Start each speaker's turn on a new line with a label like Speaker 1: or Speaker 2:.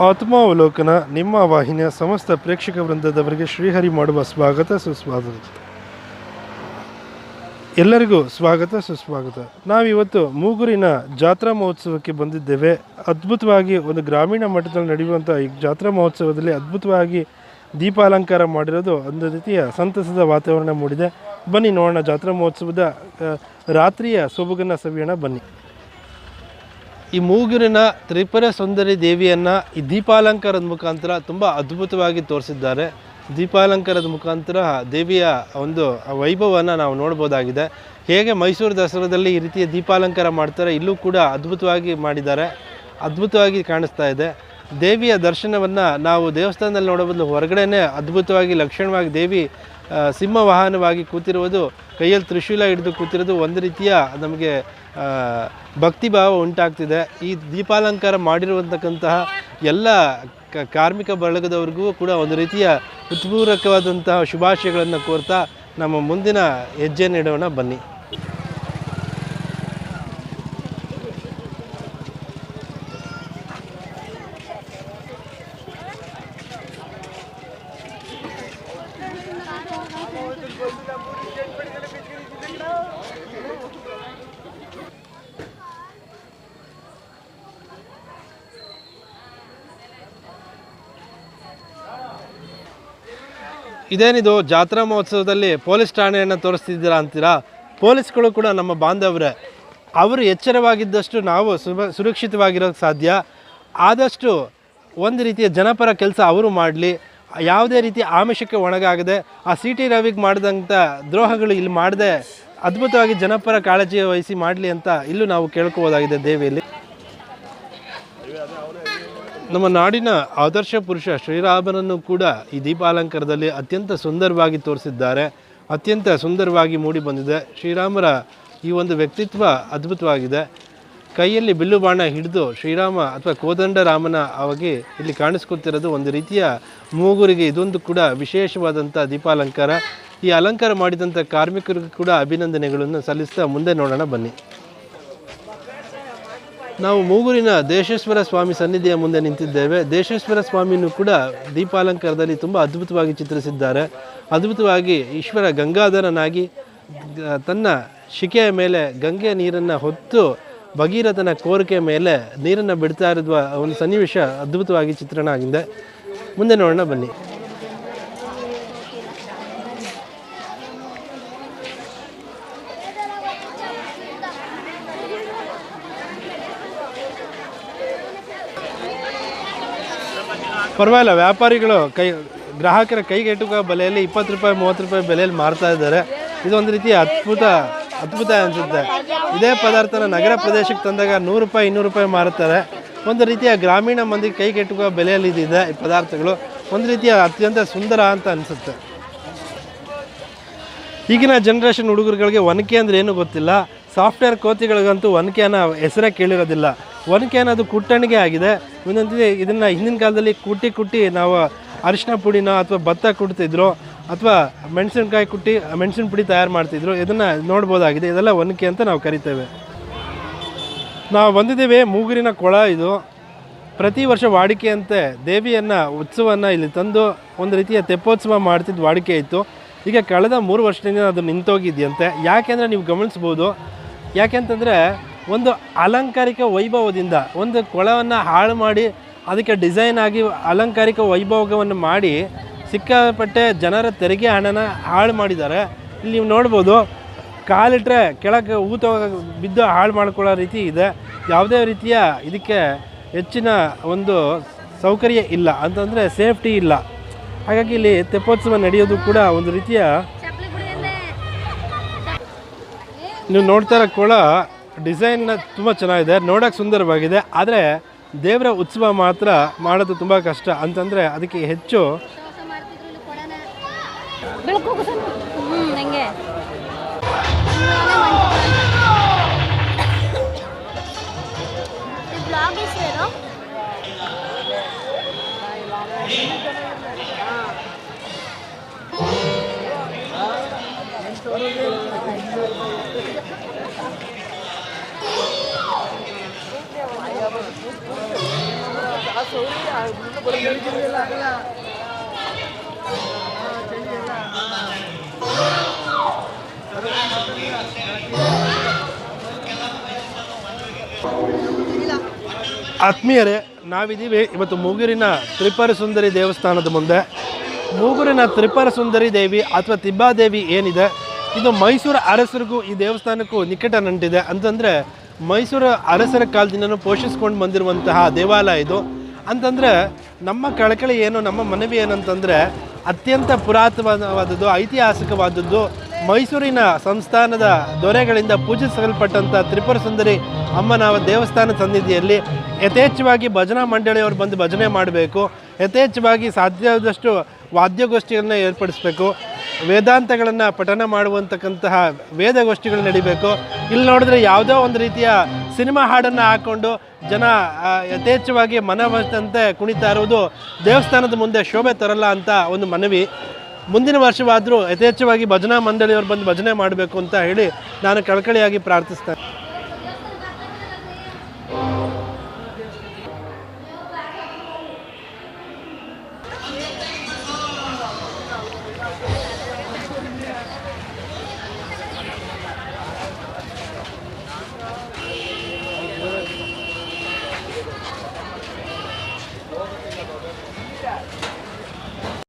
Speaker 1: ಆತ್ಮಾವಲೋಕನ ನಿಮ್ಮ ವಾಹಿನಿಯ ಸಮಸ್ತ ಪ್ರೇಕ್ಷಕ ವೃಂದದವರಿಗೆ ಶ್ರೀಹರಿ ಮಾಡುವ ಸ್ವಾಗತ ಸುಸ್ವಾಗತ. ಎಲ್ಲರಿಗೂ ಸ್ವಾಗತ, ಸುಸ್ವಾಗತ. ನಾವಿವತ್ತು ಮೂಗುರಿನ ಜಾತ್ರಾ ಮಹೋತ್ಸವಕ್ಕೆ ಬಂದಿದ್ದೇವೆ. ಅದ್ಭುತವಾಗಿ ಒಂದು ಗ್ರಾಮೀಣ ಮಟ್ಟದಲ್ಲಿ ನಡೆಯುವಂಥ ಈ ಜಾತ್ರಾ ಮಹೋತ್ಸವದಲ್ಲಿ ಅದ್ಭುತವಾಗಿ ದೀಪಾಲಂಕಾರ ಮಾಡಿರೋದು ಒಂದು ರೀತಿಯ ಸಂತಸದ ವಾತಾವರಣ ಮೂಡಿದೆ. ಬನ್ನಿ ನೋಡೋಣ ಜಾತ್ರಾ ಮಹೋತ್ಸವದ ರಾತ್ರಿಯ ಸೊಬಗನ್ನು ಸವಿಯೋಣ, ಬನ್ನಿ. ಈ ಮೂಗುರಿನ ತ್ರಿಪುರ ಸುಂದರಿ ದೇವಿಯನ್ನು ಈ ದೀಪಾಲಂಕಾರದ ಮುಖಾಂತರ ತುಂಬ ಅದ್ಭುತವಾಗಿ ತೋರಿಸಿದ್ದಾರೆ. ದೀಪಾಲಂಕಾರದ ಮುಖಾಂತರ ದೇವಿಯ ಒಂದು ವೈಭವವನ್ನು ನಾವು ನೋಡ್ಬೋದಾಗಿದೆ. ಹೇಗೆ ಮೈಸೂರು ದಸರಾದಲ್ಲಿ ಈ ರೀತಿಯ ದೀಪಾಲಂಕಾರ ಮಾಡ್ತಾರೆ, ಇಲ್ಲೂ ಕೂಡ ಅದ್ಭುತವಾಗಿ ಮಾಡಿದ್ದಾರೆ, ಅದ್ಭುತವಾಗಿ ಕಾಣಿಸ್ತಾ ಇದೆ. ದೇವಿಯ ದರ್ಶನವನ್ನು ನಾವು ದೇವಸ್ಥಾನದಲ್ಲಿ ನೋಡೋ ಬದಲು ಹೊರಗಡೆನೇ ಅದ್ಭುತವಾಗಿ, ಲಕ್ಷಣವಾಗಿ ದೇವಿ ಸಿಂಹ ವಾಹನವಾಗಿ ಕೂತಿರುವುದು, ಕೈಯಲ್ಲಿ ತ್ರಿಶೂಲ ಹಿಡಿದು ಕೂತಿರೋದು ಒಂದು ರೀತಿಯ ನಮಗೆ ಭಕ್ತಿಭಾವ ಉಂಟಾಗ್ತಿದೆ. ಈ ದೀಪಾಲಂಕಾರ ಮಾಡಿರುವಂತಕ್ಕಂತಹ ಎಲ್ಲ ಕಾರ್ಮಿಕ ಬಳಗದವ್ರಿಗೂ ಕೂಡ ಒಂದು ರೀತಿಯ ಉತ್ಪೂರಕವಾದಂತಹ ಶುಭಾಶಯಗಳನ್ನು ಕೋರ್ತಾ ನಮ್ಮ ಮುಂದಿನ ಹೆಜ್ಜೆ ನೀಡೋಣ ಬನ್ನಿ. ಇದೇನಿದು ಜಾತ್ರಾ ಮಹೋತ್ಸವದಲ್ಲಿ ಪೊಲೀಸ್ ಠಾಣೆಯನ್ನು ತೋರಿಸ್ತಿದ್ದೀರಾ ಅಂತೀರಾ? ಪೊಲೀಸ್ಗಳು ಕೂಡ ನಮ್ಮ ಬಾಂಧವರೇ. ಅವರು ಎಚ್ಚರವಾಗಿದ್ದಷ್ಟು ನಾವು ಸುರ ಸುರಕ್ಷಿತವಾಗಿರೋಕ್ಕೆ ಸಾಧ್ಯ. ಆದಷ್ಟು ಒಂದು ರೀತಿಯ ಜನಪರ ಕೆಲಸ ಅವರು ಮಾಡಲಿ. ಯಾವುದೇ ರೀತಿ ಆಮಿಷಕ್ಕೆ ಒಣಗಾಗದೆ ಆ ಸಿ ಟಿ ರವಿಗೆ ಮಾಡಿದಂಥ ದ್ರೋಹಗಳು ಇಲ್ಲಿ ಮಾಡದೆ ಅದ್ಭುತವಾಗಿ ಜನಪರ ಕಾಳಜಿ ವಹಿಸಿ ಮಾಡಲಿ ಅಂತ ಇಲ್ಲೂ ನಾವು ಕೇಳ್ಕೋಬೋದಾಗಿದೆ ದೇವಿಯಲ್ಲಿ. ನಮ್ಮ ನಾಡಿನ ಆದರ್ಶ ಪುರುಷ ಶ್ರೀರಾಮನನ್ನು ಕೂಡ ಈ ದೀಪಾಲಂಕಾರದಲ್ಲಿ ಅತ್ಯಂತ ಸುಂದರವಾಗಿ ತೋರಿಸಿದ್ದಾರೆ. ಅತ್ಯಂತ ಸುಂದರವಾಗಿ ಮೂಡಿ ಬಂದಿದೆ. ಶ್ರೀರಾಮರ ಈ ಒಂದು ವ್ಯಕ್ತಿತ್ವ ಅದ್ಭುತವಾಗಿದೆ. ಕೈಯಲ್ಲಿ ಬಿಲ್ಲು ಬಾಣ ಹಿಡಿದು ಶ್ರೀರಾಮ ಅಥವಾ ಕೋದಂಡರಾಮನ ಅವಾಗಿ ಇಲ್ಲಿ ಕಾಣಿಸ್ಕೊತಿರೋದು ಒಂದು ರೀತಿಯ ಮೂಗುರಿಗೆ ಇದೊಂದು ಕೂಡ ವಿಶೇಷವಾದಂಥ ದೀಪಾಲಂಕಾರ. ಈ ಅಲಂಕಾರ ಮಾಡಿದಂಥ ಕಾರ್ಮಿಕರಿಗೂ ಕೂಡ ಅಭಿನಂದನೆಗಳನ್ನು ಸಲ್ಲಿಸ್ತಾ ಮುಂದೆ ನೋಡೋಣ ಬನ್ನಿ. ನಾವು ಮೂಗೂರಿನ ದೇಶೇಶ್ವರ ಸ್ವಾಮಿ ಸನ್ನಿಧಿಯ ಮುಂದೆ ನಿಂತಿದ್ದೇವೆ. ದೇಶೇಶ್ವರ ಸ್ವಾಮಿಯನ್ನು ಕೂಡ ದೀಪಾಲಂಕಾರದಲ್ಲಿ ತುಂಬ ಅದ್ಭುತವಾಗಿ ಚಿತ್ರಿಸಿದ್ದಾರೆ. ಅದ್ಭುತವಾಗಿ ಈಶ್ವರ ಗಂಗಾಧರನಾಗಿ ತನ್ನ ಶಿಕೆಯ ಮೇಲೆ ಗಂಗೆಯ ನೀರನ್ನು ಹೊತ್ತು ಭಗೀರಥನ ಕೋರಿಕೆ ಮೇಲೆ ನೀರನ್ನು ಬಿಡ್ತಾ ಇರುವ ಒಂದು ಸನ್ನಿವೇಶ ಅದ್ಭುತವಾಗಿ ಚಿತ್ರಣ ಆಗಿದೆ ಮುಂದೆ ನೋಡೋಣ ಬನ್ನಿ. ಪರವಾಗಿಲ್ಲ, ವ್ಯಾಪಾರಿಗಳು ಕೈ, ಗ್ರಾಹಕರ ಕೈಗೆ ಎಟುಕೋ ಬೆಲೆಯಲ್ಲಿ ಇಪ್ಪತ್ತು ರೂಪಾಯಿ, ಮೂವತ್ತು ರೂಪಾಯಿ ಬೆಲೆಯಲ್ಲಿ ಮಾರ್ತಾ ಇದ್ದಾರೆ. ಇದೊಂದು ರೀತಿ ಅದ್ಭುತ ಅದ್ಭುತ ಅನಿಸುತ್ತೆ. ಇದೇ ಪದಾರ್ಥನ ನಗರ ಪ್ರದೇಶಕ್ಕೆ ತಂದಾಗ ನೂರು ರೂಪಾಯಿ, ಇನ್ನೂರು ರೂಪಾಯಿ ಮಾರುತ್ತಾರೆ. ಒಂದು ರೀತಿಯ ಗ್ರಾಮೀಣ ಮಂದಿಗೆ ಕೈಗೆಟುಕುವ ಬೆಲೆಯಲ್ಲಿ ಇದಿದೆ ಈ ಪದಾರ್ಥಗಳು. ಒಂದು ರೀತಿಯ ಅತ್ಯಂತ ಸುಂದರ ಅಂತ ಅನಿಸುತ್ತೆ. ಈಗಿನ ಜನ್ರೇಷನ್ ಹುಡುಗರುಗಳಿಗೆ ಒನಕೆ ಅಂದರೆ ಏನೂ ಗೊತ್ತಿಲ್ಲ. ಸಾಫ್ಟ್ವೇರ್ ಕೋತಿಗಳಿಗಂತೂ ಒನಕೆ ಅನ್ನೋ ಹೆಸರೇ ಕೇಳಿರೋದಿಲ್ಲ. ಒನಕೆ ಅನ್ನೋದು ಕುಟ್ಟಣಿಗೆ ಆಗಿದೆ. ಇನ್ನೊಂದಿದೆ, ಇದನ್ನು ಹಿಂದಿನ ಕಾಲದಲ್ಲಿ ಕುಟ್ಟಿ ಕುಟ್ಟಿ ನಾವು ಅರಿಶಿನ ಪುಡಿನ ಅಥವಾ ಭತ್ತ ಕುಟ್ತಿದ್ರು, ಅಥವಾ ಮೆಣಸಿನ್ಕಾಯಿ ಕುಟ್ಟಿ, ಮೆಣಸಿನ ಪುಡಿ ತಯಾರು ಮಾಡ್ತಿದ್ರು. ಇದನ್ನು ನೋಡ್ಬೋದಾಗಿದೆ. ಇದೆಲ್ಲ ಒನಕೆ ಅಂತ ನಾವು ಕರಿತೇವೆ. ನಾವು ಬಂದಿದ್ದೇವೆ ಮೂಗುರಿನ ಕೊಳ ಇದು. ಪ್ರತಿ ವರ್ಷ ವಾಡಿಕೆಯಂತೆ ದೇವಿಯನ್ನು ಉತ್ಸವವನ್ನು ಇಲ್ಲಿ ತಂದು ಒಂದು ರೀತಿಯ ತೆಪ್ಪೋತ್ಸವ ಮಾಡ್ತಿದ್ದು ವಾಡಿಕೆ ಇತ್ತು. ಈಗ ಕಳೆದ ಮೂರು ವರ್ಷದಿಂದ ಅದು ನಿಂತೋಗಿದೆಯಂತೆ. ಯಾಕೆಂದರೆ ನೀವು ಗಮನಿಸ್ಬೋದು, ಯಾಕೆಂತಂದರೆ ಒಂದು ಅಲಂಕಾರಿಕ ವೈಭವದಿಂದ ಒಂದು ಕೊಳವನ್ನು ಹಾಳು ಮಾಡಿ ಅದಕ್ಕೆ ಡಿಸೈನ್ ಆಗಿ ಅಲಂಕಾರಿಕ ವೈಭವವನ್ನು ಮಾಡಿ ಸಿಕ್ಕಾಪಟ್ಟೆ ಜನರ ತೆರಿಗೆ ಹಣನ ಹಾಳು ಮಾಡಿದ್ದಾರೆ. ಇಲ್ಲಿ ನೀವು ನೋಡ್ಬೋದು ಕಾಲಿಟ್ರೆ ಕೆಳಗೆ ಊತ ಬಿದ್ದು ಹಾಳು ಮಾಡ್ಕೊಳ್ಳೋ ರೀತಿ ಇದೆ. ಯಾವುದೇ ರೀತಿಯ ಇದಕ್ಕೆ ಹೆಚ್ಚಿನ ಒಂದು ಸೌಕರ್ಯ ಇಲ್ಲ. ಅಂತಂದರೆ ಸೇಫ್ಟಿ ಇಲ್ಲ. ಹಾಗಾಗಿ ಇಲ್ಲಿ ತೆಪ್ಪೋತ್ಸವ ನಡೆಯೋದು ಕೂಡ ಒಂದು ರೀತಿಯ ನೀವು ನೋಡ್ತಾ ಇರೋ ಕೊಳ ಡಿಸೈನ್ನ ತುಂಬ ಚೆನ್ನಾಗಿದೆ, ನೋಡೋಕೆ ಸುಂದರವಾಗಿದೆ, ಆದರೆ ದೇವರ ಉತ್ಸವ ಮಾತ್ರ ಮಾಡೋದು ತುಂಬ ಕಷ್ಟ ಅಂತಂದರೆ ಅದಕ್ಕೆ ಹೆಚ್ಚು ಆತ್ಮೀಯರೇ, ನಾವಿದ್ದೀವಿ ಇವತ್ತು ಮೂಗೂರಿನ ತ್ರಿಪರ ಸುಂದರಿ ದೇವಸ್ಥಾನದ ಮುಂದೆ. ಮೂಗೂರಿನ ತ್ರಿಪರ ಸುಂದರಿ ದೇವಿ ಅಥವಾ ತಿಬ್ಬಾದೇವಿ ಏನಿದೆ, ಇದು ಮೈಸೂರು ಅರಸರಿಗೂ ಈ ದೇವಸ್ಥಾನಕ್ಕೂ ನಿಕಟ ನಂಟಿದೆ. ಅಂತಂದರೆ ಮೈಸೂರು ಅರಸರ ಕಾಲದಿಂದನೂ ಪೋಷಿಸ್ಕೊಂಡು ಬಂದಿರುವಂತಹ ದೇವಾಲಯ ಇದು. ಅಂತಂದರೆ ನಮ್ಮ ಕಳಕಳಿ ಏನು, ನಮ್ಮ ಮನವಿ ಏನಂತಂದರೆ ಅತ್ಯಂತ ಪುರಾತನವಾದದ್ದು, ಐತಿಹಾಸಿಕವಾದದ್ದು ಮೈಸೂರಿನ ಸಂಸ್ಥಾನದ ದೊರೆಗಳಿಂದ ಪೂಜಿಸಲ್ಪಟ್ಟಂಥ ತ್ರಿಪುರ ಸುಂದರಿ ಅಮ್ಮನ ದೇವಸ್ಥಾನ ಸನ್ನಿಧಿಯಲ್ಲಿ ಯಥೇಚ್ಛವಾಗಿ ಭಜನಾ ಮಂಡಳಿಯವರು ಬಂದು ಭಜನೆ ಮಾಡಬೇಕು. ಯಥೇಚ್ಛವಾಗಿ ಸಾಧ್ಯವಾದಷ್ಟು ವಾದ್ಯಗೋಷ್ಠಿಗಳನ್ನ ಏರ್ಪಡಿಸಬೇಕು. ವೇದಾಂತಗಳನ್ನು ಪಠನ ಮಾಡುವಂತಕ್ಕಂತಹ ವೇದಗೋಷ್ಠಿಗಳು ನಡಿಬೇಕು. ಇಲ್ಲಿ ನೋಡಿದ್ರೆ ಯಾವುದೋ ಒಂದು ರೀತಿಯ ಸಿನಿಮಾ ಹಾಡನ್ನು ಹಾಕ್ಕೊಂಡು ಜನ ಯಥೇಚ್ಛವಾಗಿ ಮನವಂತೆ ಕುಣಿತಾ ಇರುವುದು ದೇವಸ್ಥಾನದ ಮುಂದೆ ಶೋಭೆ ತರಲ್ಲ ಅಂತ ಒಂದು ಮನವಿ. ಮುಂದಿನ ವರ್ಷವಾದರೂ ಯಥೇಚ್ಛವಾಗಿ ಭಜನಾ ಮಂಡಳಿಯವರು ಬಂದು ಭಜನೆ ಮಾಡಬೇಕು ಅಂತ ಹೇಳಿ ನಾನು ಕಳಕಳಿಯಾಗಿ ಪ್ರಾರ್ಥಿಸ್ತೇನೆ.